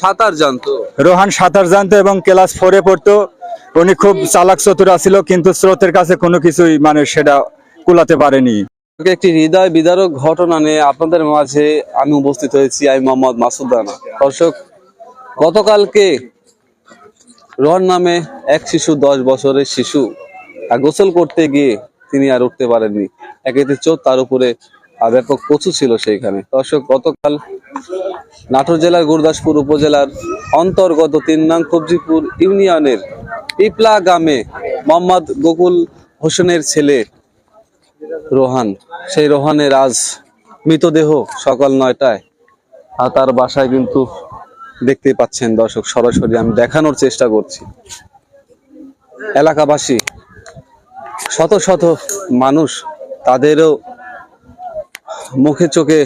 সাঁতার জানতো? রোহান সাঁতার জানতো এবং ক্লাস ফোরে পড়তো। উনি খুব চালাক চতুর ছিল কিন্তু স্রোতের কাছে কোনো কিছুই মানে সেটা কুলাতে পারেনি। একটি হৃদয় বিদারক ঘটনা নিয়ে আপনাদের মাঝে আমি উপস্থিত হয়েছি আমি মোহাম্মদ মাসুদ রানা। দর্শক গতকালকে রোহন নামে এক শিশু দশ বছরের শিশু আর গোসল করতে গিয়ে তিনি আর উঠতে পারেননি। একেতে চোখ তার উপরে ব্যাপক কচু ছিল সেইখানে। দর্শক, গতকাল নাটোর জেলার গুরদাসপুর উপজেলার অন্তর্গত তিন কবজিপুর ইউনিয়নের পিপলা গ্রামে মোহাম্মদ গোকুল হোসেনের ছেলে রোহান। সেই রোহানের আজ মৃতদেহ সকাল নয়টায় আর তার বাসায় কিন্তু দেখতে পাচ্ছেন দর্শক, সরাসরি আমি দেখানোর চেষ্টা করছি। এলাকাবাসী শত শত মানুষ তাদেরও মুখে চোখে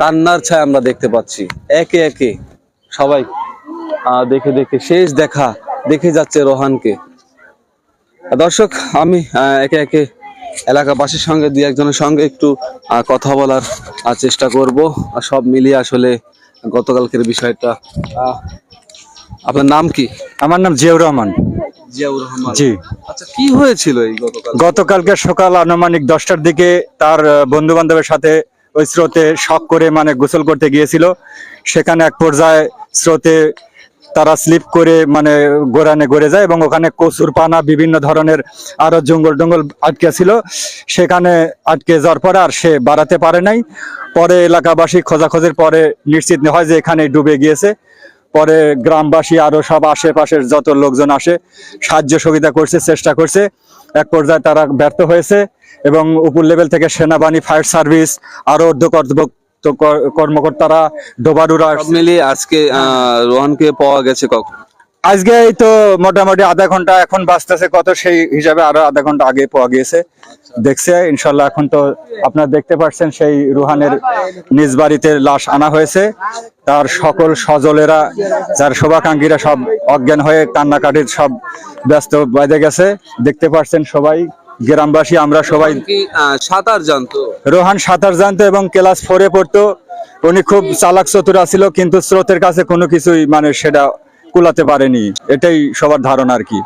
কান্নার ছায়া আমরা দেখতে পাচ্ছি। একে একে সবাই দেখে দেখে শেষ দেখা দেখে যাচ্ছে রোহানকে। দর্শক আমি একে একে এলাকাবাসীর সঙ্গে দুই একজনের সঙ্গে একটু কথা বলার চেষ্টা করব। আর সব মিলিয়ে আসলে গতকালকের বিষয়টা আপনার নাম কি? আমার নাম জিয়াউর রহমান। জিয়াউর রহমান। জি। আচ্ছা কি হয়েছিল এই গতকাল? গতকালকে সকাল আনুমানিক দশটার দিকে তার বন্ধু বান্ধবের সাথে ওই স্রোতে শখ করে মানে গোসল করতে গিয়েছিল। সেখানে এক পর্যায়ে স্রোতে তারা স্লিপ করে মানে গোড়ানে গড়ে যায় এবং ওখানে কচুর পানা, বিভিন্ন ধরনের আরও জঙ্গল টঙ্গল আটকে ছিল। সেখানে আটকে যাওয়ার পরে আর সে বাড়াতে পারে নাই। পরে এলাকাবাসী খোঁজাখোঁজির পরে নিশ্চিত হয় যে এখানে ডুবে গিয়েছে। পরে গ্রামবাসী আরও সব আশেপাশের যত লোকজন আসে, সাহায্য সুবিধা করছে, চেষ্টা করছে। এক পর্যায়ে তারা ব্যর্থ হয়েছে এবং উপর লেভেল থেকে সেনাবাহিনী, ফায়ার সার্ভিস, আরও ঊর্ধ্ব কর্মকর্তারা, ডোবারুরা মিলিয়ে আজকে রোহানকে পাওয়া গেছে কখন? আজকে এই তো মোটামুটি আধা ঘণ্টা এখন বাঁচতেছে কত সেই হিসাবে আরও আধা ঘণ্টা আগে পাওয়া গিয়েছে। দেখছে ইনশাল্লাহ এখন তো আপনারা দেখতে পাচ্ছেন সেই রুহানের নিজ বাড়িতে লাশ আনা হয়েছে। তার সকল সজলেরা যার শোভাকাঙ্ক্ষীরা সব অজ্ঞান হয়ে কান্নাকাটির সব ব্যস্ত বেঁধে গেছে। দেখতে পাচ্ছেন সবাই গ্রামবাসী আমরা সবাই। সাঁতার জানতো? রোহান সাঁতার জানতো এবং ক্লাস ফোরে পড়তো। উনি খুব চালাক চতুরা ছিল কিন্তু স্রোতের কাছে কোনো কিছুই মানে সেটা কুলাতে পারেনি এটাই সবার ধারণা আর কি।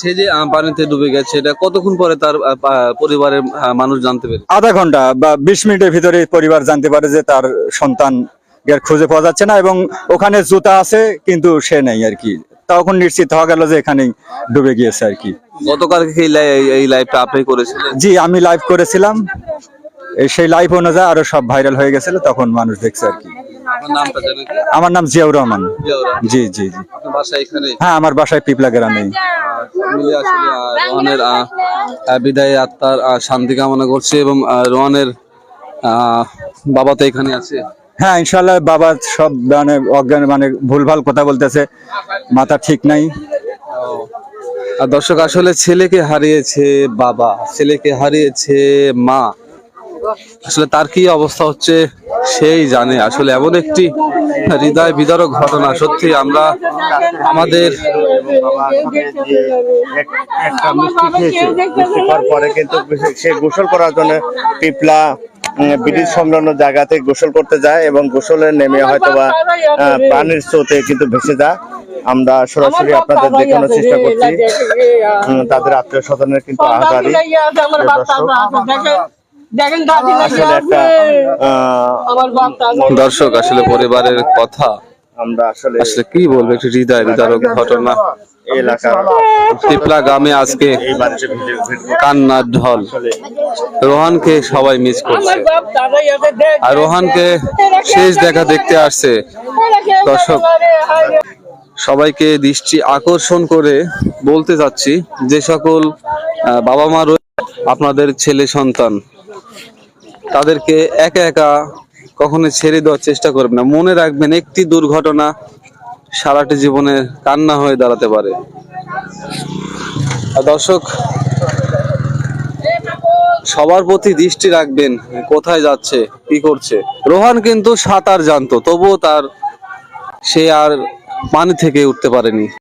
সে যে পানিতে ডুবে গেছে এটা কতক্ষণ পরে তার পরিবারের মানুষ জানতে পারে? আধা ঘণ্টা বা বিশ মিনিটের ভিতরে পরিবার জানতে পারে যে তার সন্তান খুঁজে পাওয়া যাচ্ছে না এবং ওখানে জুতা আছে কিন্তু সে নেই আর কি। তখন নিশ্চিত হওয়া গেল যে এখানেই ডুবে গিয়েছে আর কি। গতকাল এই লাইভটা আপনি করেছিলেন? জি আমি লাইভ করেছিলাম। সেই লাইভ অনুযায়ী আরও সব ভাইরাল হয়ে গেছিল তখন মানুষ দেখছে আর কি। আমার নাম জিয়াউর রহমান। জি জি জি। আপনার বাসা এখানে? হ্যাঁ আমার বাসায় পিপলা গ্রামে। মিলে রোহানের বিদায় আত্মার শান্তি কামনা করছে এবং রোহানের বাবা তো এখানে আছে। হ্যাঁ ইনশাল্লাহ বাবা সব মানে অজ্ঞান মানে ভুলভাল কথা বলতেছে। মাথা ঠিক নাই। আর দর্শক আসলে ছেলেকে হারিয়েছে বাবা ছেলেকে হারিয়েছে মা। আসলে তার কি অবস্থা হচ্ছে সেই জানে। আসলে এমন একটি হৃদয় বিদারক ঘটনা সত্যি আমরা আমাদের একটা মিষ্টি খেয়েছে মিষ্টি খাওয়ার পরে কিন্তু সে গোসল করার জন্য পিপলা ব্রিটিশ সংলগ্ন জায়গাতে গোসল করতে যায় এবং গোসলে নেমে হয়তো বা আহ, প্রাণীর স্রোতে কিন্তু ভেসে যায়। আমরা সরাসরি আপনাদের দেখানোর চেষ্টা করছি। তাদের আত্মীয় স্বজনের কিন্তু আহাজারি দর্শক আসলে পরিবারের কথা। আমরা আসলে আসলে কি বলব একটি হৃদয় বিদারক ঘটনা। এই এলাকার টিপলা গ্রামে আজকে কান্নার ঢল। রোহানকে সবাই মিস করছে। আমার বাপ দাদাই আছে দেখ। আর রোহানকে শেষ দেখা দেখতে আসছে। দর্শক সবাইকে দৃষ্টি আকর্ষণ করে বলতে চাচ্ছি যে সকল আহ, বাবা মা রয়েছে আপনাদের ছেলে সন্তান তাদেরকে একা একা কখনো ছেড়ে দেওয়ার চেষ্টা করবেন না। মনে রাখবেন, একটি দুর্ঘটনা সারাটি জীবনে কান্না হয়ে দাঁড়াতে পারে। দর্শক, সবার প্রতি দৃষ্টি রাখবেন, কোথায় যাচ্ছে, কি করছে। রোহান কিন্তু সাঁতার জানতো, তবুও তার সে আর পানি থেকে উঠতে পারেনি।